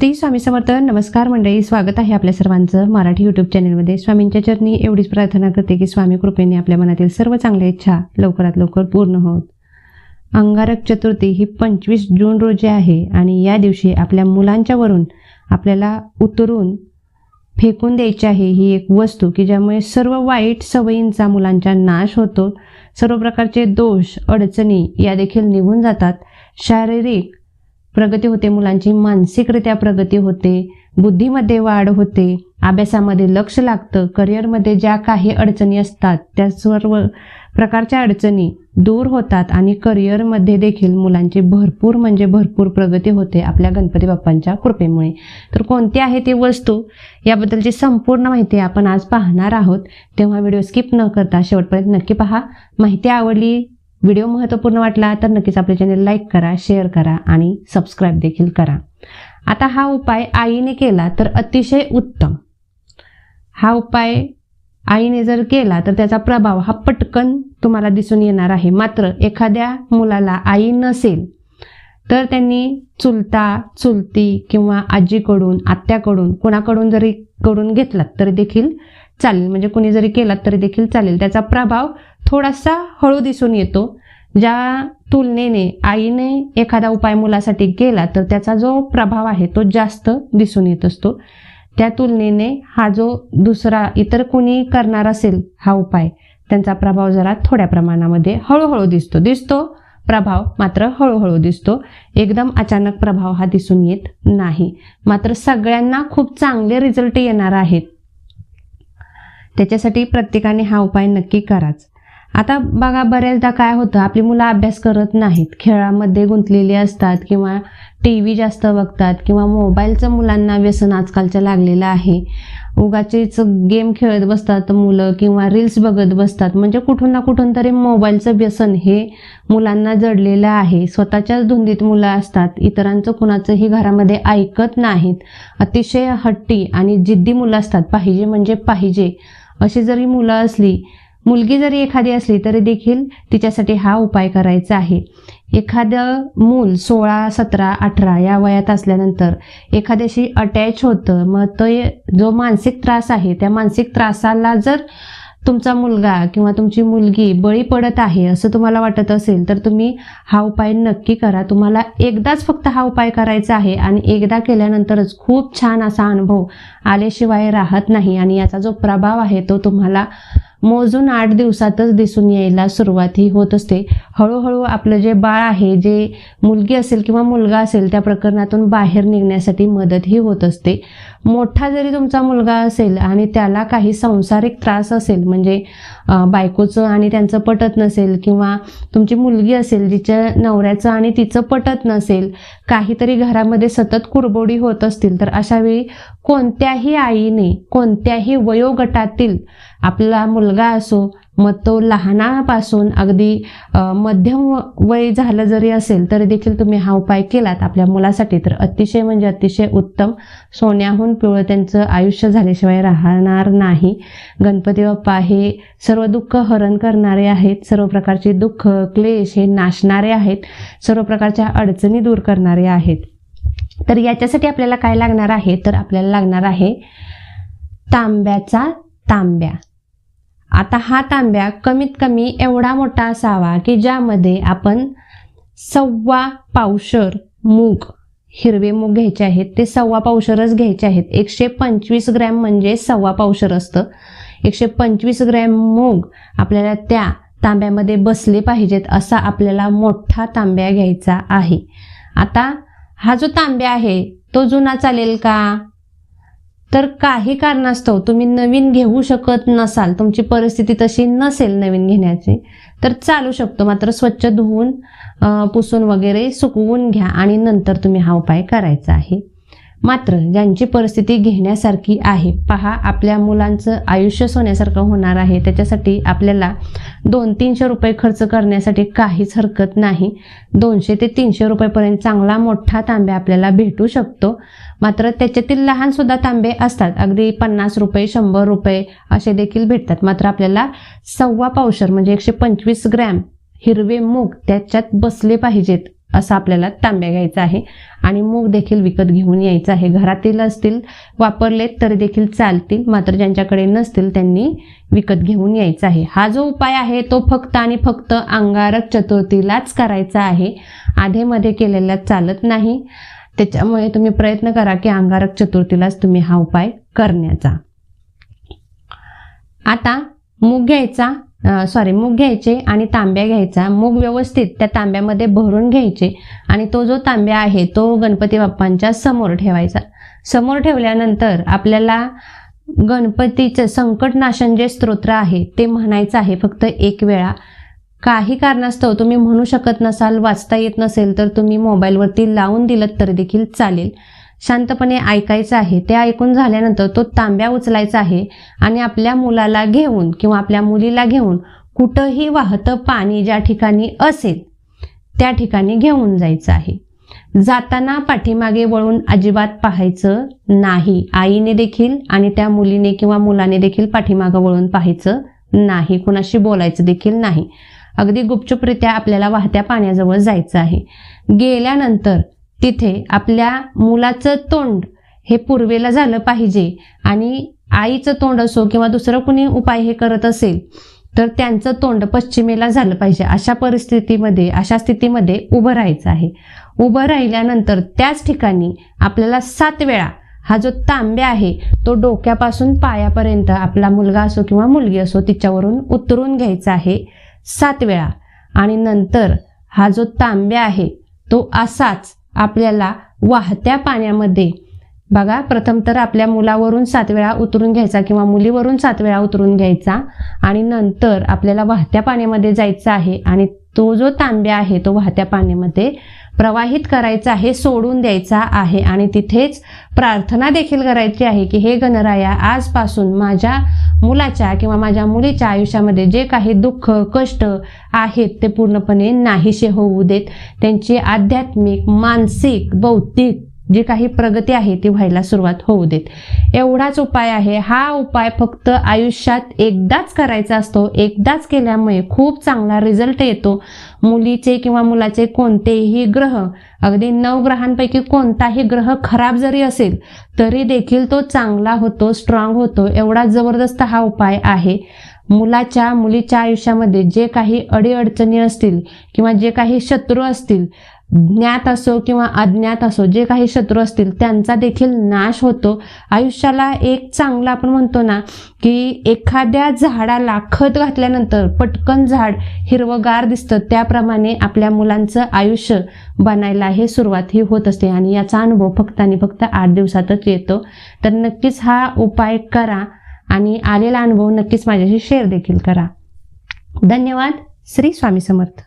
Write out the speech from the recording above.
श्री स्वामी समर्थ. नमस्कार मंडळी स्वागत आहे आपल्या सर्वांचं मराठी यूट्यूब चॅनलमध्ये स्वामींच्या चरणी एवढीच प्रार्थना करते की स्वामी कृपेने आपल्या मनातील सर्व चांगल्या इच्छा लवकरात लवकर पूर्ण होत. अंगारक चतुर्थी ही पंचवीस जून रोजी आहे आणि या दिवशी आपल्या मुलांच्या वरून आपल्याला उतरून फेकून द्यायची आहे ही एक वस्तू की ज्यामुळे सर्व वाईट सवयींचा मुलांचा नाश होतो. सर्व प्रकारचे दोष अडचणी या देखील निघून जातात. शारीरिक प्रगती होते मुलांची मानसिकरित्या प्रगती होते बुद्धीमध्ये वाढ होते अभ्यासामध्ये लक्ष लागतं करिअरमध्ये ज्या काही अडचणी असतात त्या सर्व प्रकारच्या अडचणी दूर होतात आणि करिअरमध्ये देखील मुलांची भरपूर म्हणजे भरपूर प्रगती होते आपल्या गणपती बाप्पांच्या कृपेमुळे. तर कोणती आहे ती वस्तू? याबद्दलची संपूर्ण माहिती आपण आज पाहणार आहोत. तेव्हा व्हिडिओ स्किप न करता शेवटपर्यंत नक्की पहा. माहिती आवडली व्हिडिओ महत्त्वपूर्ण वाटला तर नक्कीच आपले चॅनल लाईक करा शेअर करा आणि सबस्क्राईब देखील करा. आता हा उपाय आईने केला तर अतिशय उत्तम. हा उपाय आईने जर केला तर त्याचा प्रभाव हा पटकन तुम्हाला दिसून येणार आहे. मात्र एखाद्या मुलाला आई नसेल तर त्यांनी चुलता चुलती किंवा आजीकडून आत्याकडून कोणाकडून जरी करून घेतलात तरी देखील चालेल. म्हणजे कुणी जरी केलात तरी देखील चालेल. त्याचा प्रभाव थोडासा हळू दिसून येतो. ज्या तुलनेने आईने एखादा उपाय मुलासाठी केला तर त्याचा जो प्रभाव आहे तो जास्त दिसून येत असतो. त्या तुलनेने हा जो दुसरा इतर कोणी करणार असेल हा उपाय त्यांचा प्रभाव जरा थोड्या प्रमाणामध्ये हळूहळू दिसतो. दिसतो प्रभाव मात्र हळूहळू दिसतो. एकदम अचानक प्रभाव हा दिसून येत नाही. मात्र सगळ्यांना खूप चांगले रिझल्ट येणार आहेत. त्याच्यासाठी प्रत्येकाने हा उपाय नक्की कराच. आता बघा बऱ्याचदा काय होतं आपली मुलं अभ्यास करत नाहीत. खेळामध्ये गुंतलेली असतात किंवा टी व्ही जास्त बघतात किंवा मोबाईलचं मुलांना व्यसन आजकालचं लागलेलं आहे. उगाचेच गेम खेळत बसतात मुलं किंवा रील्स बघत बसतात. म्हणजे कुठून ना कुठून तरी मोबाईलचं व्यसन हे मुलांना जडलेलं आहे. स्वतःच्याच धुंदीत मुलं असतात. इतरांचं कुणाचंही घरामध्ये ऐकत नाहीत. अतिशय हट्टी आणि जिद्दी मुलं असतात. पाहिजे म्हणजे पाहिजे. अशी जरी मुलं असली मुलगी जरी एखादी असली तरी देखील तिच्यासाठी हा उपाय करायचा आहे. एखादं मूल सोळा सतरा अठरा या वयात असल्यानंतर एखाद्याशी अटॅच होतं मग तो जो मानसिक त्रास आहे त्या मानसिक त्रासाला जर तुमचा मुलगा किंवा तुमची मुलगी बळी पडत आहे असं तुम्हाला वाटत असेल तर तुम्ही हा उपाय नक्की करा. तुम्हाला एकदाच फक्त हा उपाय करायचा आहे आणि एकदा केल्यानंतरच खूप छान असा अनुभव आल्याशिवाय राहत नाही आणि याचा जो प्रभाव आहे तो तुम्हाला मोजून आठ दिवसातच दिसून यायला सुरुवात ही होत असते. हळूहळू आपलं जे बाळ आहे जे मुलगी असेल किंवा मुलगा असेल त्या प्रकरणातून बाहेर निघण्यासाठी मदत ही होत असते. मोठा जरी तुमचा मुलगा असेल आणि त्याला काही सांसारिक त्रास असेल म्हणजे बायकोचं आणि त्यांचं पटत नसेल किंवा तुमची मुलगी असेल जिच्या नवऱ्याचं आणि तिचं पटत नसेल काहीतरी घरामध्ये सतत कुरबोडी होत असतील तर अशावेळी कोणत्याही आईने कोणत्याही वयोगटातील आपला मुलगा असो मग तो लहानापासून अगदी मध्यम वय झालं जरी असेल तरी देखील तुम्ही हा उपाय केलात आपल्या मुलासाठी. तर अतिशय म्हणजे अतिशय उत्तम सोन्याहून पिवळं त्यांचं आयुष्य झाल्याशिवाय राहणार नाही. गणपती बाप्पा हे सर्व दुःख हरण करणारे आहेत सर्व प्रकारचे दुःख क्लेश हे नाशणारे आहेत सर्व प्रकारच्या अडचणी दूर करणारे आहेत. तर याच्यासाठी आपल्याला काय लागणार आहे? तर आपल्याला लागणार आहे तांब्याचा तांब्या. आता हा तांब्या कमीत कमी एवढा मोठा असावा की ज्यामध्ये आपण सव्वा पावशर मूग हिरवे मूग घ्यायचे आहेत. ते सव्वा पावशरच घ्यायचे आहेत. एकशे पंचवीस ग्रॅम म्हणजे सव्वा पावशर असतं. एकशे पंचवीस ग्रॅम मूग आपल्याला त्या तांब्यामध्ये बसले पाहिजेत असा आपल्याला मोठा तांब्या घ्यायचा आहे. आता हा जो तांब्या आहे तो जुना चालेल का? तर काही कारणास्तव तुम्ही नवीन घेऊ शकत नसाल तुमची परिस्थिती तशी नसेल नवीन घेण्याची तर चालू शकतो. मात्र स्वच्छ धुवून पुसून वगैरे सुकवून घ्या आणि नंतर तुम्ही हा उपाय करायचा आहे. मात्र ज्यांची परिस्थिती घेण्यासारखी आहे पहा आपल्या मुलांचं आयुष्य सोन्यासारखं होणार आहे. त्याच्यासाठी आपल्याला दोन तीनशे रुपये खर्च करण्यासाठी काहीच हरकत नाही. दोनशे ते तीनशे रुपयेपर्यंत चांगला मोठा तांब्या आपल्याला भेटू शकतो. मात्र त्याच्यातील लहान सुद्धा तांबे असतात. अगदी पन्नास रुपये शंभर रुपये असे देखील भेटतात. मात्र आपल्याला सव्वा पावशर म्हणजे एकशे पंचवीस ग्रॅम हिरवे मूग त्याच्यात बसले पाहिजेत. असा आपल्याला तांब्या घ्यायचा आहे. आणि मूग देखील विकत घेऊन यायचं आहे. घरातील असतील वापरलेत तरी देखील चालतील. मात्र ज्यांच्याकडे नसतील त्यांनी विकत घेऊन यायचा आहे. हा जो उपाय आहे तो फक्त आणि फक्त अंगारक चतुर्थीलाच करायचा आहे. आधेमध्ये केलेला चालत नाही. त्याच्यामुळे तुम्ही प्रयत्न करा की अंगारक चतुर्थीलाच तुम्ही हा उपाय करण्याचा. आता मूग घ्यायचा. सॉरी मूग घ्यायचे आणि तांब्या घ्यायचा. मूग व्यवस्थित त्या तांब्यामध्ये भरून घ्यायचे आणि तो जो तांब्या आहे तो गणपती बाप्पांच्या समोर ठेवायचा. समोर ठेवल्यानंतर आपल्याला गणपतीचं संकटनाशन जे स्तोत्र आहे ते म्हणायचं आहे फक्त एक वेळा. काही कारणास्तव तुम्ही म्हणू शकत नसाल वाचता येत नसेल तर तुम्ही मोबाईलवरती लावून दिलं तरी देखील चालेल. शांतपणे ऐकायचं आहे. ते ऐकून झाल्यानंतर तो तांब्या उचलायचा आहे आणि आपल्या मुलाला घेऊन किंवा आपल्या मुलीला घेऊन कुठंही वाहतं पाणी ज्या ठिकाणी असेल त्या ठिकाणी घेऊन जायचं आहे. जाताना पाठीमागे वळून अजिबात पाहायचं नाही. आईने देखील आणि त्या मुलीने किंवा मुलाने देखील पाठीमागं वळून पाहायचं नाही. कुणाशी बोलायचं देखील नाही. अगदी गुपचुपरित्या आपल्याला वाहत्या पाण्याजवळ जायचं आहे. गेल्यानंतर तिथे आपल्या मुलाचं तोंड हे पूर्वेला झालं पाहिजे. आणि आईचं तोंड असो किंवा दुसरं कुणी उपाय हे करत असेल तर त्यांचं तोंड पश्चिमेला झालं पाहिजे. अशा परिस्थितीमध्ये अशा स्थितीमध्ये उभं राहायचं आहे. उभं राहिल्यानंतर त्याच ठिकाणी आपल्याला सात वेळा हा जो तांब्या आहे तो डोक्यापासून पायापर्यंत आपला मुलगा असो किंवा मुलगी असो तिच्यावरून उतरून घ्यायचा आहे सात वेळा. आणि नंतर हा जो तांब्या आहे तो असाच आपल्याला वाहत्या पाण्यामध्ये बघा प्रथम तर आपल्या मुलावरून सात वेळा उतरून घ्यायचा किंवा मुलीवरून सात वेळा उतरून घ्यायचा आणि नंतर आपल्याला वाहत्या पाण्यामध्ये जायचं आहे आणि तो जो तांब्या आहे तो वाहत्या पाण्यामध्ये प्रवाहित करायचा आहे सोडून द्यायचा आहे. आणि तिथेच प्रार्थना देखील करायची आहे की हे गणराया आजपासून माझ्या मुलाच्या किंवा माझ्या मुलीच्या आयुष्यामध्ये जे काही दुःख कष्ट आहेत ते पूर्णपणे नाहीसे होऊ देत. त्यांची आध्यात्मिक मानसिक बौद्धिक जी काही प्रगती आहे ती व्हायला सुरुवात होऊ देत. एवढाच उपाय आहे. हा उपाय फक्त आयुष्यात एकदाच करायचा असतो. एकदाच केल्यामुळे खूप चांगला रिझल्ट येतो. मुलीचे किंवा मुलाचे कोणतेही ग्रह अगदी नऊ ग्रहांपैकी कोणताही ग्रह खराब जरी असेल तरी देखील तो चांगला होतो स्ट्रॉंग होतो. एवढा जबरदस्त हा उपाय आहे. मुलाच्या मुलीच्या आयुष्यामध्ये जे काही अडीअडचणी असतील किंवा जे काही शत्रू असतील ज्ञात असो किंवा अज्ञात असो जे काही शत्रू असतील त्यांचा देखील नाश होतो. आयुष्याला एक चांगला आपण म्हणतो ना की एखाद्या झाडाला खत घातल्यानंतर पटकन झाड हिरवगार दिसतं. त्याप्रमाणे आपल्या मुलांचं आयुष्य बनायला हे सुरुवात ही होत असते आणि याचा अनुभव फक्त आणि फक्त आठ दिवसातच येतो. तर नक्कीच हा उपाय करा आणि आलेला अनुभव नक्कीच माझ्याशी शेअर देखील करा. धन्यवाद. श्री स्वामी समर्थ.